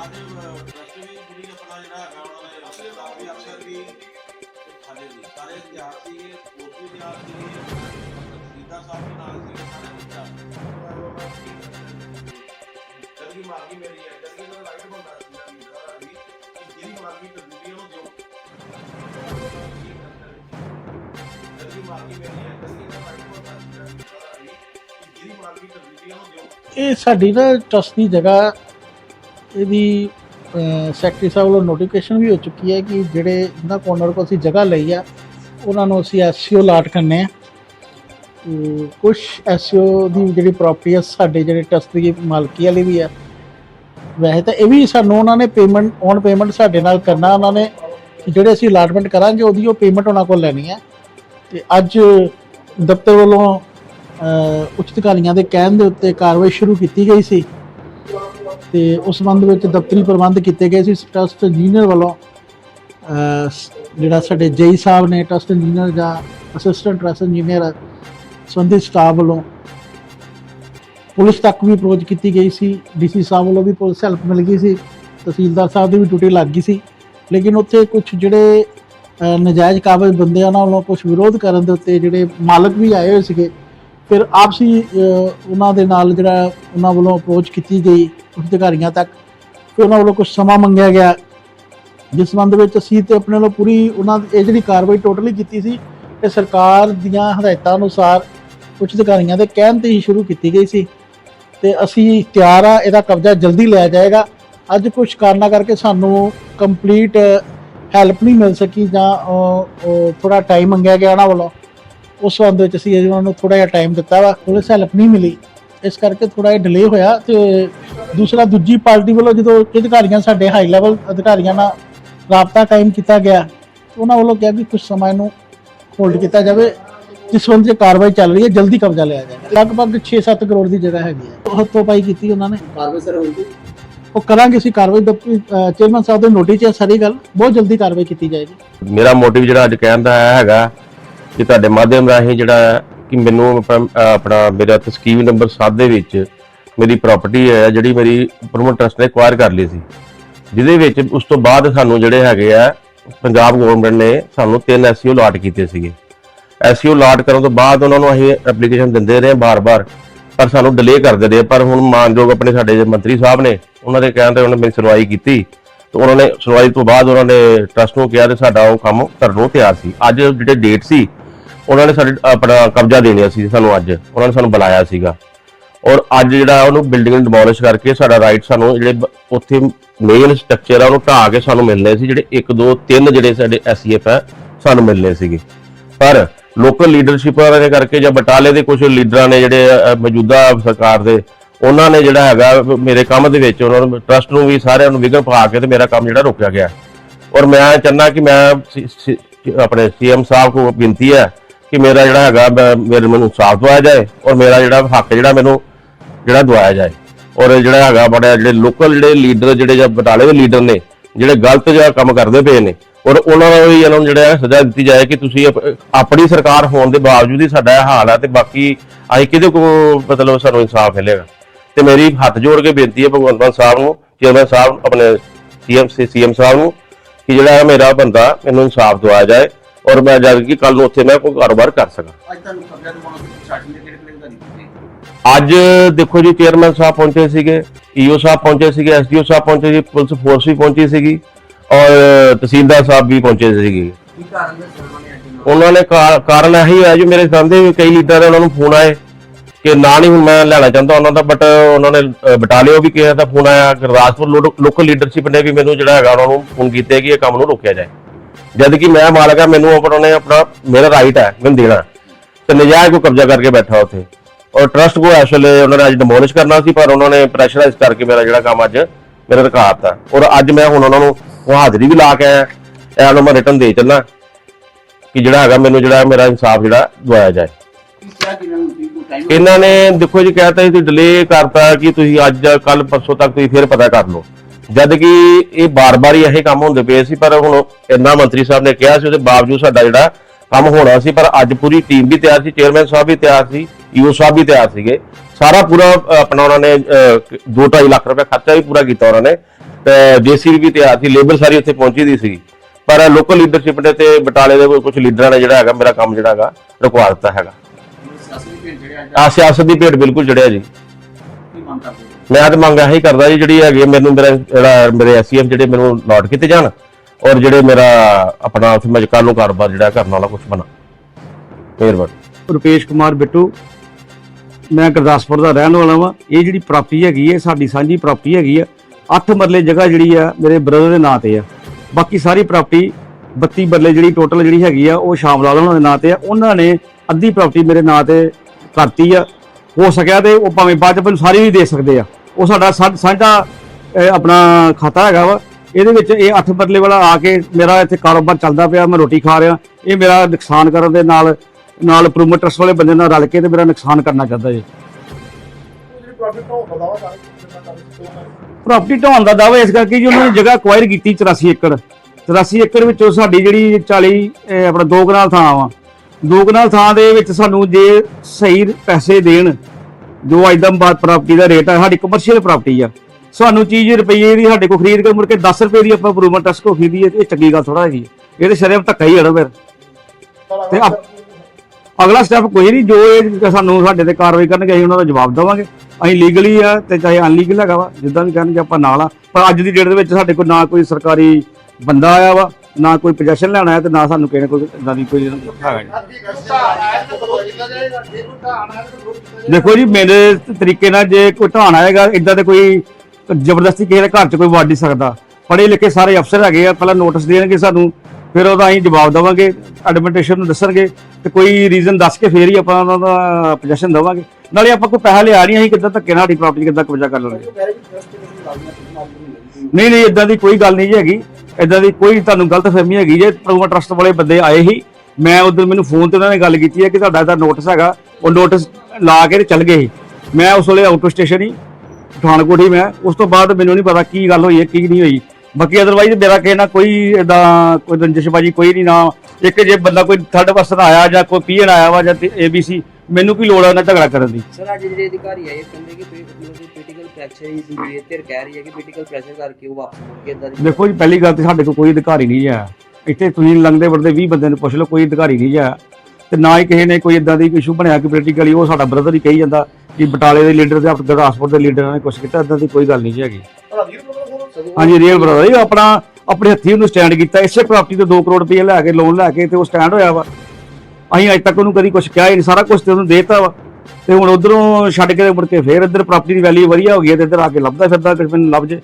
ਅੱਜ ਟਰਸਟ ਵੀ ਪੂਰੀ ਆਪਣਾ ਜਿਹੜਾ ਹੈਗਾ ਉਹਨਾਂ ਨੇ ਅਸਲ ਵੀ ਅਫਸਰ ਵੀ ਸਾਡੇ ਵੀ ਸਾਰੇ ਇਤਿਹਾਸ ਸੀਗੇ ਕੋਚ ਵੀ ਇਤਿਹਾਸ ਸੀਗੇ ਸੀਤਾ ਸਾਹਿਬ ਵੀ ਨਾਲ ਸੀਗੇ ਸਾਰੇ ਇਤਿਹਾਸ ਜਲਦੀ ਮਾਰਗੀ ਮੇਰੀ ਹੈ ਜਲਦੀ ਦਾ ਲਾਈਟ ਬੰਦਾ ਸੀ ਮੇਰਾ ਵੀ ਜਿਹੜੀ ਮਾਰਗੀ ਤਬਦੀਲੀ ਉਹਨੂੰ ਦਿਓ ਜਲਦੀ ਮਾਰਗੀ ਮੇਰੀ ਹੈ ਜਲਦੀ ਦਾ ਲਾਈਟ ਬੰਦਾ ਸੀ ਜਿਹੜੀ ਮਾਰਗੀ ਤਬਦੀਲੀ ਉਹਨੂੰ ਦਿਓ ਇਹ ਸਾਡੀ ਨਾ ਟਰਸਟ ਦੀ ਜਗ੍ਹਾ ਇਹਦੀ ਸੈਕਟਰੀ ਸਾਹਿਬ ਵੱਲੋਂ ਨੋਟੀਫਿਕੇਸ਼ਨ ਵੀ ਹੋ ਚੁੱਕੀ ਹੈ ਕਿ ਜਿਹੜੇ ਇਹਨਾਂ ਕੋਨਰ ਕੋਲ ਅਸੀਂ ਜਗ੍ਹਾ ਲਈ ਆ, ਉਹਨਾਂ ਨੂੰ ਅਸੀਂ ਐਸਸੀਓ ਲਾਟ ਕਰਨੇ ਆ। ਤੇ ਕੁਝ ਐਸਸੀਓ ਦੀ ਜਿਹੜੀ ਪ੍ਰਾਪਰਟੀ ਆ, ਸਾਡੇ ਜਿਹੜੇ ਟਰਸਟ ਦੀ ਮਾਲਕੀ ਵਾਲੀ ਵੀ ਆ। ਵੈਸੇ ਤਾਂ ਇਹ ਵੀ ਸਾਨੂੰ ਉਹਨਾਂ ਨੇ ਪੇਮੈਂਟ ਔਨ ਪੇਮੈਂਟ ਸਾਡੇ ਨਾਲ ਕਰਨਾ, ਉਹਨਾਂ ਨੇ ਜਿਹੜੇ ਅਸੀਂ ਅਲਾਟਮੈਂਟ ਕਰਾਂਗੇ, ਉਹਦੀ ਉਹ ਪੇਮੈਂਟ ਉਹਨਾਂ ਕੋਲ ਲੈਣੀ ਹੈ ਤੇ ਅੱਜ ਦਫ਼ਤਰ ਵੱਲੋਂ ਉੱਚ ਅਧਿਕਾਰੀਆਂ ਦੇ ਕਹਿਣ ਦੇ ਉੱਤੇ ਕਾਰਵਾਈ ਸ਼ੁਰੂ ਕੀਤੀ ਗਈ ਸੀ। ਤੇ ਉਸ ਸੰਬੰਧ ਵਿੱਚ ਦਫ਼ਤਰੀ ਪ੍ਰਬੰਧ ਕੀਤੇ ਗਏ ਸੀ ਟਰਸਟ ਇੰਜੀਨੀਅਰ ਵੱਲੋਂ। ਜਿਹੜਾ ਸਾਡੇ ਜੇਈ ਸਾਹਿਬ ਨੇ ਟਰਸਟ ਇੰਜੀਨੀਅਰ ਜਾਂ ਅਸਿਸਟੈਂਟ ਟਰਸਟ ਇੰਜੀਨੀਅਰ ਸੰਬੰਧਿਤ ਸਟਾਫ ਵੱਲੋਂ ਪੁਲਿਸ ਤੱਕ ਵੀ ਅਪਰੋਚ ਕੀਤੀ ਗਈ ਸੀ। ਡੀਸੀ ਸਾਹਿਬ ਵੱਲੋਂ ਵੀ ਪੁਲਿਸ ਹੈਲਪ ਮਿਲ ਗਈ ਸੀ। ਤਹਿਸੀਲਦਾਰ ਸਾਹਿਬ ਦੀ ਵੀ ਡਿਊਟੀ ਲੱਗ ਗਈ ਸੀ। ਲੇਕਿਨ ਉੱਥੇ ਕੁਝ ਜਿਹੜੇ ਅਹ, ਨਜਾਇਜ਼ ਕਾਬਜ਼ ਬੰਦੇ ਉਹਨਾਂ ਵੱਲੋਂ ਕੁਝ ਵਿਰੋਧ ਕਰਨ ਦੇ ਉੱਤੇ ਜਿਹੜੇ ਮਾਲਕ ਵੀ ਆਏ ਹੋਏ ਸੀਗੇ ਫਿਰ ਆਪਸੀ ਉਹਨਾਂ ਦੇ ਨਾਲ ਜਿਹੜਾ ਉਹਨਾਂ ਵੱਲੋਂ ਅਪਰੋਚ ਕੀਤੀ ਗਈ ਉੱਚ ਅਧਿਕਾਰੀਆਂ ਤੱਕ। ਫਿਰ ਉਹਨਾਂ ਵੱਲੋਂ ਕੁਝ ਸਮਾਂ ਮੰਗਿਆ ਗਿਆ, ਜਿਸ ਸੰਬੰਧ ਵਿੱਚ ਅਸੀਂ ਤੇ ਆਪਣੇ ਵੱਲੋਂ ਪੂਰੀ ਉਹਨਾਂ ਇਹ ਜਿਹੜੀ ਕਾਰਵਾਈ ਟੋਟਲੀ ਕੀਤੀ ਸੀ ਤੇ ਸਰਕਾਰ ਦੀਆਂ ਹਦਾਇਤਾਂ ਅਨੁਸਾਰ ਉੱਚ ਅਧਿਕਾਰੀਆਂ ਦੇ ਕਹਿਣ ਤੇ ਹੀ ਸ਼ੁਰੂ ਕੀਤੀ ਗਈ ਸੀ। ਤੇ ਅਸੀਂ ਤਿਆਰ ਆ, ਇਹਦਾ ਕਬਜ਼ਾ ਜਲਦੀ ਲਿਆ ਜਾਏਗਾ। ਅੱਜ ਕੁਝ ਕਾਰਨਾਂ ਕਰਕੇ ਸਾਨੂੰ ਕੰਪਲੀਟ ਹੈਲਪ ਨਹੀਂ ਮਿਲ ਸਕੀ ਜਾਂ ਥੋੜਾ ਟਾਈਮ ਮੰਗਿਆ ਗਿਆ ਉਹਨਾਂ ਵੱਲੋਂ। ਉਸ ਸੰਬੰਧ ਵਿੱਚ ਅਸੀਂ ਉਹਨਾਂ ਨੂੰ ਥੋੜਾ ਜਿਹਾ ਟਾਈਮ ਦਿੱਤਾ ਵਾ ਪੁਲਿਸ ਹੈਲਪ ਨਹੀਂ ਮਿਲੀ। ਇਸ ਕਰਕੇ ਥੋੜਾ ਜਿਹਾ ਡਿਲੇ ਹੋਇਆ ਤੇ ਦੂਸਰਾ ਦੂਜੀ ਪਾਰਟੀ ਵੱਲੋਂ ਜਦੋਂ ਅਧਿਕਾਰੀਆਂ ਸਾਡੇ ਹਾਈ ਲੈਵਲ ਅਧਿਕਾਰੀਆਂ ਨਾਲ ਰਾਬਤਾ ਕਾਇਮ ਕੀਤਾ ਗਿਆ ਉਹਨਾਂ ਵੱਲੋਂ ਕਿਹਾ ਕਿ ਕੁਝ ਸਮਾਂ ਨੂੰ ਹੋਲਡ ਕੀਤਾ ਜਾਵੇ ਜਿਸ ਸੰਬੰਧ ਵਿੱਚ ਕਾਰਵਾਈ ਚੱਲ ਰਹੀ ਹੈ ਜਲਦੀ ਕਬਜ਼ਾ ਲਿਆ ਜਾਏਗਾ ਲਗਭਗ 6-7 ਕਰੋੜ ਦੀ ਜਗ੍ਹਾ ਹੈਗੀ ਹੈ। ਹੱਥੋਂ ਪਾਈ ਕੀਤੀ ਉਹਨਾਂ ਨੇ। ਕਾਰਵਾਈ ਸਰ ਹੋਊਗੀ? ਉਹ ਕਰਾਂਗੇ ਅਸੀਂ ਕਾਰਵਾਈ ਚੇਅਰਮੈਨ ਸਾਹਿਬ ਦੇ ਨੋਟਿਸ 'ਚ ਹੈ ਸਾਰੀ ਗੱਲ ਬਹੁਤ ਜਲਦੀ ਕਾਰਵਾਈ ਕੀਤੀ ਜਾਏਗੀ। ਮੇਰਾ ਮੋਟਿਵ ਜਿਹੜਾ ਅੱਜ ਕਹਿਣ ਦਾ ਹੈਗਾ ਕਿ ਤੁਹਾਡੇ ਮਾਧਿਅਮ ਰਾਹੀਂ ਜਿਹੜਾ ਹੈ ਕਿ ਮੈਨੂੰ ਆਪਣਾ ਆਪਣਾ ਮੇਰਾ ਤਸਕੀਮ ਨੰਬਰ 7 ਦੇ ਵਿੱਚ ਮੇਰੀ ਪ੍ਰਾਪਰਟੀ ਹੈ, ਜਿਹੜੀ ਮੇਰੀ ਪ੍ਰਮੋਟ ਟਰਸਟ ਨੇ ਐਕਵਾਇਰ ਕਰ ਲਈ ਸੀ। ਜਿਹਦੇ ਵਿੱਚ ਉਸ ਤੋਂ ਬਾਅਦ ਸਾਨੂੰ ਜਿਹੜੇ ਹੈਗੇ ਆ, ਪੰਜਾਬ ਗਵਰਨਮੈਂਟ ਨੇ ਸਾਨੂੰ ਤਿੰਨ ਐਸਯੂ ਲਾਟ ਕੀਤੇ ਸੀਗੇ। ਐਸਯੂ ਲਾਟ ਕਰਨ ਤੋਂ ਬਾਅਦ ਉਹਨਾਂ ਨੂੰ ਅਸੀਂ ਐਪਲੀਕੇਸ਼ਨ ਦਿੰਦੇ ਰਹੇ ਬਾਰ-ਬਾਰ, ਪਰ ਸਾਨੂੰ ਡਿਲੇ ਕਰਦੇ ਰਹੇ। ਪਰ ਹੁਣ ਮਾਨਯੋਗ ਆਪਣੇ ਸਾਡੇ ਮੰਤਰੀ ਸਾਹਿਬ ਨੇ, ਉਹਨਾਂ ਦੇ ਕਹਿਣ ਤੇ ਉਹਨਾਂ ਨੇ ਮੇਰੀ ਸੁਣਵਾਈ ਕੀਤੀ। ਤੇ ਉਹਨਾਂ ਨੇ ਸੁਣਵਾਈ ਤੋਂ ਬਾਅਦ ਉਹਨਾਂ ਨੇ ਟਰਸਟ ਨੂੰ ਕਿਹਾ ਤੇ ਸਾਡਾ ਉਹ ਕੰਮ ਕਰਨ ਨੂੰ ਤਿਆਰ ਸੀ। ਅੱਜ ਜਿਹੜੇ ਡੇਟ ਸੀ ਉਹਨਾਂ ਨੇ ਸਾਡੇ, ਆਪਣਾ ਕਬਜ਼ਾ ਦੇਣਿਆ ਸੀ ਸਾਨੂੰ ਅੱਜ। ਉਹਨਾਂ ਨੇ ਸਾਨੂੰ ਬੁਲਾਇਆ ਸੀਗਾ। ਔਰ ਅੱਜ ਜਿਹੜਾ ਉਹਨੂੰ ਬਿਲਡਿੰਗ ਨੂੰ ਡਿਮੋਲਿਸ਼ ਕਰਕੇ ਸਾਡਾ ਰਾਈਟ ਸਾਨੂੰ ਜਿਹੜੇ ਉੱਥੇ ਮੇਨ ਸਟਰਕਚਰ ਆ, ਉਹਨੂੰ ਢਾਹ ਕੇ ਸਾਨੂੰ ਮਿਲਨੇ ਸੀ, ਜਿਹੜੇ 1 2 3 ਜਿਹੜੇ ਸਾਡੇ ਐਸਸੀਐਫ ਹੈ ਸਾਨੂੰ ਮਿਲਨੇ ਸੀਗੇ। ਪਰ ਲੋਕਲ ਲੀਡਰਸ਼ਿਪ ਵਾਲੇ ਕਰਕੇ ਜਾਂ ਬਟਾਲੇ ਦੇ ਕੁਝ ਲੀਡਰਾਂ ਨੇ ਜਿਹੜੇ ਮੌਜੂਦਾ ਸਰਕਾਰ ਦੇ, ਉਹਨਾਂ ਨੇ ਜਿਹੜਾ ਹੈਗਾ ਮੇਰੇ ਕੰਮ ਦੇ ਵਿੱਚ ਉਹਨਾਂ ਨੂੰ ਟਰਸਟ ਨੂੰ ਵੀ ਸਾਰਿਆਂ ਨੂੰ ਵਿਘਨ ਪਾ ਕੇ ਤੇ ਮੇਰਾ ਕੰਮ ਜਿਹੜਾ ਰੋਕਿਆ ਗਿਆ। ਔਰ ਮੈਂ ਚਾਹੁੰਦਾ ਕਿ ਮੈਂ ਸੀ- ਸੀ- ਆਪਣੇ ਸੀਐਮ ਸਾਹਿਬ ਕੋ ਬੇਨਤੀ ਹੈ ਕਿ ਮੇਰਾ ਜਿਹੜਾ ਹੈਗਾ ਮੈਂ- ਮੇਰੇ ਮੈਨੂੰ ਇਨਸਾਫ ਦਵਾਇਆ ਜਾਏ ਔਰ ਮੇਰਾ ਜਿਹੜਾ ਹੱਕ ਜਿਹੜਾ ਮੈਨੂੰ ਜਿਹੜਾ ਦਵਾਇਆ ਜਾਏ। ਔਰ ਜਿਹੜਾ ਹੈਗਾ ਬੜਾ ਜਿਹੜੇ ਲੋਕਲ ਜਿਹੜੇ ਲੀਡਰ ਜਿਹੜੇ ਜਾਂ ਬਟਾਲੇ ਦੇ ਲੀਡਰ ਨੇ, ਜਿਹੜੇ ਗਲਤ ਜਿਹੜਾ ਕੰਮ ਕਰਦੇ ਪਏ ਨੇ, ਔਰ ਉਹਨਾਂ ਨੂੰ ਵੀ ਇਹਨਾਂ ਨੂੰ ਜਿਹੜਾ ਹੈ ਸਜ਼ਾ ਦਿੱਤੀ ਜਾਏ ਕਿ ਤੁਸੀਂ ਆਪ- ਆਪਣੀ ਸਰਕਾਰ ਹੋਣ ਦੇ ਬਾਵਜੂਦ ਹੀ ਸਾਡਾ ਇਹ ਹਾਲ ਹੈ ਤੇ ਬਾਕੀ ਅਸੀਂ ਕਿਹਦੇ ਕੋ ਮਤਲਬ ਸਾਨੂੰ ਇਨਸਾਫ ਮਿਲੇਗਾ? ਤੇ ਮੇਰੀ ਹੱਥ ਜੋੜ ਕੇ ਬੇਨਤੀ ਹੈ ਭਗਵੰਤ ਮਾਨ ਸਾਹਿਬ ਨੂੰ, ਚੇਅਰਮੈਨ ਸਾਹਿਬ, ਆਪਣੇ ਸੀਐਮ ਸੀਐਮ ਸਾਹਿਬ ਨੂੰ, ਕਿ ਜਿਹੜਾ ਇਹ ਮੇਰਾ ਬੰਦਾ ਮੈਨੂੰ ਇਨਸਾਫ ਦਵਾਇਆ ਜਾਏ। ਔਰ ਮੈਂ ਜਦ ਕਿ ਕੱਲ ਨੂੰ ਉੱਥੇ ਮੈਂ ਕੋਈ ਕਾਰੋਬਾਰ ਕਰ ਸਕਾਂ। ਅੱਜ ਤੁਹਾਨੂੰ ਕਿਹੜੇ ਕਿਹੜੇ ਦਿੱਤੇ ਦੇਖੋ ਜੀ ਚੇਅਰਮੈਨ ਸਾਹਿਬ ਪਹੁੰਚੇ ਸੀਗੇ ਈਓ ਸਾਹਿਬ ਪਹੁੰਚੇ ਸੀਗੇ ਐਸਡੀਓ ਸਾਹਿਬ ਪਹੁੰਚੇ ਸੀ ਪੁਲਿਸ ਫੋਰਸ ਵੀ ਪਹੁੰਚੀ ਸੀਗੀ ਔਰ ਤਹਿਸੀਲਦਾਰ ਸਾਹਿਬ ਵੀ ਪਹੁੰਚੇ ਸੀਗੇ। ਕੀ ਕਾਰਨ ਦੇ ਸਰਵਾਂ ਨੇ ਅੱਜ ਨਾ ਉਹਨਾਂ ਨੇ ਕਾ- ਕਾਰਨ ਇਹੀ ਹੈ ਜੀ ਮੇਰੇ ਸਾਹਮਣੇ ਵੀ ਕਈ ਲੀਡਰ ਦੇ ਉਹਨਾਂ ਨੂੰ ਫੋਨ ਆਏ ਕਿ ਨਾ ਨਹੀਂ ਹੁਣ ਮੈਂ ਲੈਣਾ ਚਾਹੁੰਦਾ ਉਹਨਾਂ ਦਾ ਬਟ ਉਹਨਾਂ ਨੇ ਅ, ਬਟਾਲਿਓ ਵੀ ਕਿਹਾ ਤਾਂ ਫੋਨ ਆਇਆ। ਗੁਰਦਾਸਪੁਰ ਲੋਕਲ ਲੀਡਰਸ਼ਿਪ ਨੇ ਵੀ ਮੈਨੂੰ ਜਿਹੜਾ ਹੈਗਾ ਉਹਨਾਂ ਨੂੰ ਫੋਨ ਕੀਤੇ ਕਿ ਇਹ ਕੰਮ ਨੂੰ ਰੋਕਿਆ ਜਾਏ। ਜਦ ਕਿ ਮੈਂ ਮਾਲਕ ਆ, ਮੈਨੂੰ ਉਹਨਾਂ ਨੇ ਆਪਣਾ ਮੇਰਾ ਰਾਈਟ ਹੈ ਮੈਨੂੰ ਦੇਣਾ। ਤੇ ਨਜਾਇਜ਼ ਕੋ ਕਬਜ਼ਾ ਕਰਕੇ ਬੈਠਾ ਉੱਥੇ। ਔਰ ਟਰਸਟ ਕੋ ਇਸ ਉਹਨਾਂ ਨੇ ਅੱਜ ਡਿਮੋਲਿਸ਼ ਕਰਨਾ ਸੀ, ਪਰ ਉਹਨਾਂ ਨੇ ਪ੍ਰੈਸ਼ਰਾਈਜ਼ ਕਰਕੇ ਮੇਰਾ ਜਿਹੜਾ ਕੰਮ ਅੱਜ ਮੇਰਾ ਰਕਾਤਾ ਔਰ ਅੱਜ ਮੈਂ ਹੁਣ ਉਹਨਾਂ ਨੂੰ ਉਹ ਹਾਜ਼ਰੀ ਵੀ ਲਾ ਕੇ ਆਇਆ। ਇਹ ਨੂੰ ਮੈਂ ਰਿਟਰਨ ਦੇ ਚੱਲਾਂ ਕਿ ਜਿਹੜਾ ਹੈਗਾ, ਮੈਨੂੰ ਜਿਹੜਾ ਮੇਰਾ ਇਨਸਾਫ ਜਿਹੜਾ ਦਵਾਇਆ ਜਾਏ। ਇਹਨਾਂ ਨੇ ਦੇਖੋ ਜੀ ਕਹਿਤਾ ਸੀ ਡਿਲੇ ਕਰਤਾ ਕਿ ਤੁਸੀਂ ਅੱਜ ਕੱਲ ਪਰਸੋਂ ਤੱਕ ਤੁਸੀਂ ਫਿਰ ਪਤਾ ਕਰ ਲਓ। ਜਦ ਕਿ ਇਹ ਬਾਰ-ਬਾਰ ਹੀ ਇਹ ਕੰਮ ਹੁੰਦੇ ਪਏ ਸੀ ਪਰ ਹੁਣ ਇੰਨਾ ਮੰਤਰੀ ਸਾਹਿਬ ਨੇ ਕਿਹਾ ਸੀ ਉਹਦੇ ਬਾਵਜੂਦ ਸਾਡਾ ਜਿਹੜਾ ਕੰਮ ਹੋਣਾ ਸੀ ਪਰ ਅੱਜ ਪੂਰੀ ਟੀਮ ਵੀ ਤਿਆਰ ਸੀ ਚੇਅਰਮੈਨ ਸਾਹਿਬ ਵੀ ਤਿਆਰ ਸੀ ਈਓ ਸਾਹਿਬ ਵੀ ਤਿਆਰ ਸੀਗੇ। ਸਾਰਾ ਪੂਰਾ ਆਪਣਾ ਉਹਨਾਂ ਨੇ 2.5 ਲੱਖ ਰੁਪਏ ਖਰਚਾ ਵੀ ਪੂਰਾ ਕੀਤਾ ਉਹਨਾਂ ਨੇ ਤੇ ਜੇਸੀਬੀ ਵੀ ਤਿਆਰ ਸੀ ਲੇਬਰ ਸਾਰੀ ਉੱਥੇ ਪਹੁੰਚੀ ਦੀ ਸੀ। ਪਰ ਲੋਕਲ ਲੀਡਰਸ਼ਿਪ ਨੇ ਤੇ ਬਟਾਲੇ ਦੇ ਕੁਝ ਲੀਡਰਾਂ ਨੇ ਜਿਹੜਾ ਹੈਗਾ ਮੇਰਾ ਕੰਮ ਜਿਹੜਾ ਹੈਗਾ ਰੁਕਵਾ ਦਿੱਤਾ ਹੈਗਾ। ਆ ਸਿਆਸਤ ਦੀ ਭੇਡ ਬਿਲਕੁਲ ਚੜਿਆ ਜੀ? ਮੈਂ ਤਾਂ ਮੰਗ ਇਹੀ ਕਰਦਾ ਜੀ, ਜਿਹੜੀ ਹੈਗੀ ਆ ਮੈਨੂੰ ਮੇਰਾ ਜਿਹੜਾ ਮੇਰੇ ਐਸਸੀਐਫ ਜਿਹੜੇ ਮੈਨੂੰ ਲੋਟ ਕੀਤੇ ਜਾਣ ਔਰ ਜਿਹੜੇ ਮੇਰਾ ਆਪਣਾ ਉੱਥੇ ਮੈਂ ਕੱਲ੍ਹ ਨੂੰ ਕਾਰੋਬਾਰ ਜਿਹੜਾ ਕਰਨ ਵਾਲਾ ਕੁਝ ਬਣਾ। ਮਿਹਰਬਾਨੀ ਰੁਪੇਸ਼ ਕੁਮਾਰ ਬਿੱਟੂ, ਮੈਂ ਗੁਰਦਾਸਪੁਰ ਦਾ ਰਹਿਣ ਵਾਲਾ ਵਾਂ। ਇਹ ਜਿਹੜੀ ਪ੍ਰਾਪਰਟੀ ਹੈਗੀ ਹੈ ਸਾਡੀ ਸਾਂਝੀ ਪ੍ਰਾਪਰਟੀ ਹੈਗੀ ਆ, ਅੱਠ ਮਰਲੇ ਜਗ੍ਹਾ ਜਿਹੜੀ ਆ ਮੇਰੇ ਬ੍ਰਦਰ ਦੇ ਨਾਂ ਤੇ ਆ। ਬਾਕੀ ਸਾਰੀ ਪ੍ਰਾਪਰਟੀ 32 ਮਰਲੇ ਜਿਹੜੀ ਟੋਟਲ ਜਿਹੜੀ ਹੈਗੀ ਆ, ਉਹ ਸ਼ਾਮ ਲਾਲ ਉਹਨਾਂ ਦੇ ਨਾਂ ਤੇ ਆ। ਉਹਨਾਂ ਨੇ ਅੱਧੀ ਪ੍ਰਾਪਰਟੀ ਮੇਰੇ ਨਾਂ ਤੇ ਕਰਤੀ ਆ। ਹੋ ਸਕਿਆ ਤੇ ਉਹ ਭਾਵੇਂ ਬਾਅਦ ਚ ਮੈਨੂੰ ਸਾਰੀ ਵੀ ਦੇ ਸਕਦੇ ਆ। ਉਹ ਸਾਡਾ ਸਾਂ- ਸਾਂਝਾ ਆਪਣਾ ਖਾਤਾ ਹੈਗਾ ਵਾ। ਇਹਦੇ ਵਿੱਚ ਇਹ ਅੱਠ ਬਦਲੇ ਵਾਲਾ ਆ ਕੇ ਮੇਰਾ ਇੱਥੇ ਕਾਰੋਬਾਰ ਚੱਲਦਾ ਪਿਆ, ਮੈਂ ਰੋਟੀ ਖਾ ਰਿਹਾ। ਇਹ ਮੇਰਾ ਨੁਕਸਾਨ ਕਰਨ ਦੇ ਨਾਲ ਨਾਲ ਪ੍ਰੋਮੋਟਰਸ ਵਾਲੇ ਬੰਦੇ ਨਾਲ ਰਲ ਕੇ ਤੇ ਮੇਰਾ ਨੁਕਸਾਨ ਕਰਨਾ ਚਾਹੁੰਦਾ ਜੀ। ਪ੍ਰਾਪਰਟੀ ਢਾਉਣ ਦਾ ਦਾਅਵਾ ਇਸ ਕਰਕੇ ਜੀ, ਉਹਨਾਂ ਨੇ ਜਗ੍ਹਾ ਅਕਵਾਇਰ ਕੀਤੀ 84 ਏਕੜ। 84 ਏਕੜ ਵਿੱਚੋਂ ਸਾਡੀ ਜਿਹੜੀ 40 ਆਪਣਾ ਦੋ ਕਨਾਲ ਥਾਂ ਵਾ। ਦੋ ਕਨਾਲ ਥਾਂ ਦੇ ਵਿੱਚ ਸਾਨੂੰ ਜੇ ਸਹੀ ਪੈਸੇ ਦੇਣ ਜੋ ਅੱਜ ਦਾ ਪ੍ਰਾਪਰਟੀ ਦਾ ਰੇਟ ਹੈ ਸਾਡੀ ਕਮਰਸ਼ੀਅਲ ਪ੍ਰਾਪਰਟੀ ਆ। ਸਾਨੂੰ ਚੀਜ਼ ਰੁਪਈਏ ਦੀ ਸਾਡੇ ਕੋਲ ਖਰੀਦ ਕੇ ਮੁੜ ਕੇ 10 ਰੁਪਏ ਦੀ ਆਪਾਂ ਪ੍ਰੂਵਰ ਟੈਸਟ ਕੋ ਖਰੀਦੀ ਹੈ ਇਹ ਚੰਗੀ ਗੱਲ ਥੋੜਾ ਹੈਗੀ ਇਹ ਤੇ ਸ਼ਰਮ ਧੱਕਾ ਹੀ ਹੈ ਨਾ ਫਿਰ। ਤੇ ਅਗਲਾ ਸਟੈਪ ਕੋਈ ਨਹੀਂ, ਜੋ ਇਹ ਸਾਨੂੰ ਸਾਡੇ ਤੇ ਕਾਰਵਾਈ ਕਰਨਗੇ, ਅਸੀਂ ਉਹਨਾਂ ਦਾ ਜਵਾਬ ਦੇਵਾਂਗੇ। ਅਸੀਂ ਲੀਗਲੀ ਆ ਤੇ ਚਾਹੇ ਅਨਲੀਗਲ ਹੈਗਾ ਵਾ, ਜਿੱਦਾਂ ਵੀ ਕਰਨਗੇ ਆਪਾਂ ਨਾਲ ਆ। ਪਰ ਅੱਜ ਦੀ ਡੇਟ ਦੇ ਵਿੱਚ ਸਾਡੇ ਕੋਲ ਨਾ ਕੋਈ ਸਰਕਾਰੀ ਬੰਦਾ ਆਇਆ ਵਾ ਨਾ ਕੋਈ ਪੋਜੀਸ਼ਨ ਲੈਣਾ ਹੈ ਤੇ ਨਾ ਸਾਨੂੰ ਕਿਸੇ ਕੋਈ ਇਦਾਂ ਦੀ ਕੋਈ ਹੈਗਾ ਜੀ। ਦੇਖੋ ਜੀ, ਮੇਰੇ ਤਰੀਕੇ ਨਾਲ ਜੇ ਕੋਈ ਢਾਣ ਆਏਗਾ ਇਦਾਂ ਦੇ ਕੋਈ ਜ਼ਬਰਦਸਤੀ ਕਿਸੇ ਦੇ ਘਰ 'ਚ ਕੋਈ ਵੜ ਨਹੀਂ ਸਕਦਾ। ਪੜ੍ਹੇ ਲਿਖੇ ਸਾਰੇ ਅਫਸਰ ਹੈਗੇ ਆ, ਪਹਿਲਾਂ ਨੋਟਿਸ ਦੇਣਗੇ ਸਾਨੂੰ, ਫਿਰ ਉਹਦਾ ਅਸੀਂ ਜਵਾਬ ਦੇਵਾਂਗੇ ਐਡਮਿਨਿਸਟ੍ਰੇਸ਼ਨ ਨੂੰ ਦੱਸਣਗੇ ਤੇ ਕੋਈ ਰੀਜ਼ਨ ਦੱਸ ਕੇ ਫੇਰ ਹੀ ਆਪਾਂ ਉਹਨਾਂ ਦਾ ਪੋਜੀਸ਼ਨ ਦੇਵਾਂਗੇ। ਨਾਲੇ ਆਪਾਂ ਕੋਈ ਪੈਸਾ ਲਿਆ ਨਹੀਂ, ਅਸੀਂ ਕਿੱਦਾਂ ਧੱਕੇ ਨਾਲ ਸਾਡੀ ਪ੍ਰਾਪਰਟੀ ਕਿੱਦਾਂ ਕਬਜ਼ਾ ਕਰ ਲਾਂਗੇ। ਨਹੀਂ ਨਹੀਂ ਇਦਾਂ ਦੀ ਕੋਈ ਗੱਲ ਨਹੀਂ ਹੈਗੀ। ਇਦਾਂ ਦੀ ਕੋਈ ਤੁਹਾਨੂੰ ਗਲਤਫਹਿਮੀ ਹੈਗੀ ਜੇ ਪ੍ਰੋਮੋ ਟਰਸਟ ਵਾਲੇ ਬੰਦੇ ਆਏ ਹੀ ਮੈਂ ਉਦੋਂ ਮੈਨੂੰ ਫੋਨ ਤੇ ਉਹਨਾਂ ਨੇ ਗੱਲ ਕੀਤੀ ਹੈ ਕਿ ਤੁਹਾਡਾ ਇਹਦਾ ਨੋਟਿਸ ਹੈਗਾ। ਉਹ ਨੋਟਿਸ ਲਾ ਕੇ ਤੇ ਚੱਲ ਗਏ ਸੀ। ਮੈਂ ਉਸ ਵੇਲੇ ਆਊਟ ਸਟੇਸ਼ਨ ਹੀ ਪਠਾਨਕੋਟ ਹੀ ਮੈਂ। ਉਸ ਤੋਂ ਬਾਅਦ ਮੈਨੂੰ ਨਹੀਂ ਪਤਾ ਕੀ ਗੱਲ ਹੋਈ ਹੈ, ਕੀ ਨਹੀਂ ਹੋਈ। ਬਾਕੀ ਅਦਰਵਾਈਜ਼ ਮੇਰਾ ਕਹਿਣਾ ਕੋਈ ਇਦਾਂ ਕੋਈ ਰੰਜਿਸ਼ਬਾਜੀ ਕੋਈ ਨਹੀਂ ਨਾ। ਇੱਕ ਜੇ ਬੰਦਾ ਕੋਈ ਥਰਡ ਪਰਸਨ ਆਇਆ ਜਾਂ ਕੋਈ ਪੀਐਨ ਆਇਆ ਵਾ ਜਾਂ ਏਬੀਸੀ ਮੈਨੂੰ ਕੀ ਲੋੜ ਹੈ ਉਹਨਾਂ ਝਗੜਾ ਕਰਨ ਦੀ? ਸਰ ਅੱਜ ਜਿਹੜੇ ਅਧਿਕਾਰੀ ਆਏ ਕਹਿੰਦੇ ਕਿ ਪੋਲੀਟੀਕਲ ਪ੍ਰੈਸ਼ਰ ਹੀ ਦੀ ਇਹ ਤੇ ਕਹਿ ਰਹੀ ਹੈ ਕਿ ਪੋਲੀਟੀਕਲ ਪ੍ਰੈਸ਼ਰ ਕਰਕੇ ਉਹ ਵਾਪਸ ਮੁੜ ਕੇ ਦੀ ਦੇਖੋ ਜੀ ਪਹਿਲੀ ਗੱਲ ਤੇ ਸਾਡੇ ਕੋਲ ਕੋਈ ਅਧਿਕਾਰੀ ਨਹੀਂ ਹੈ। ਇੱਥੇ ਤੁਸੀਂ ਲੰਘਦੇ ਵੜਦੇ 20 ਬੰਦੇ ਨੂੰ ਪੁੱਛ ਲਓ ਕੋਈ ਅਧਿਕਾਰੀ ਨਹੀਂ ਹੈ। ਤੇ ਨਾ ਹੀ ਕਿਸੇ ਨੇ ਕੋਈ ਇਦਾਂ ਦੀ ਇਸ਼ੂ ਬਣਿਆ ਕਿ ਪੋਲੀਟੀਕਲੀ ਉਹ ਸਾਡਾ ਬ੍ਰਦਰ ਹੀ ਕਹੀ ਜਾਂਦਾ ਕਿ ਬਟਾਲੇ ਦੇ ਲੀਡਰ ਤੇ ਆਪਣੇ ਗੁਰਦਾਸਪੁਰ ਦੇ ਲੀਡਰਾਂ ਨੇ ਕੁਝ ਕੀਤਾ ਇਦਾਂ ਦੀ ਕੋਈ ਗੱਲ ਨਹੀਂ ਜੀ ਹੈਗੀ। ਹਾਂਜੀ ਰੀਅਲ ਬ੍ਰਦਰ ਇਹ ਆਪਣਾ ਆਪਣੇ ਹੱਥੀਂ ਉਹਨੂੰ ਸਟੈਂਡ ਕੀਤਾ ਇਸੇ ਪ੍ਰਾਪਰਟੀ ਤੋਂ 2 ਕਰੋੜ ਰੁਪਏ ਲੈ ਕੇ ਲੋਨ ਲੈ ਕੇ ਤੇ ਉਹ ਸਟੈਂਡ ਹੋਇਆ ਵਾ। ਅਸੀਂ ਅੱਜ ਤੱਕ ਉਹਨੂੰ ਕਦੀ ਕੁਝ ਕਿਹਾ ਹੀ ਨਹੀਂ, ਸਾਰਾ ਕੁਝ ਤੇ ਉਹਨੂੰ ਦੇਤਾ ਵਾ। ਤੇ ਹੁਣ ਉਧਰੋਂ ਛੱਡ ਕੇ ਮੁੜ ਕੇ ਫੇਰ ਇੱਧਰ ਪ੍ਰਾਪਰਟੀ ਦੀ ਵੈਲਿਊ ਵਧੀਆ ਹੋ ਗਈ ਹੈ ਤੇ ਇੱਧਰ ਆ ਕੇ ਲੱਭਦਾ ਫਿਰਦਾ ਕਿ ਨੂੰ ਲੱਭ ਜੇ।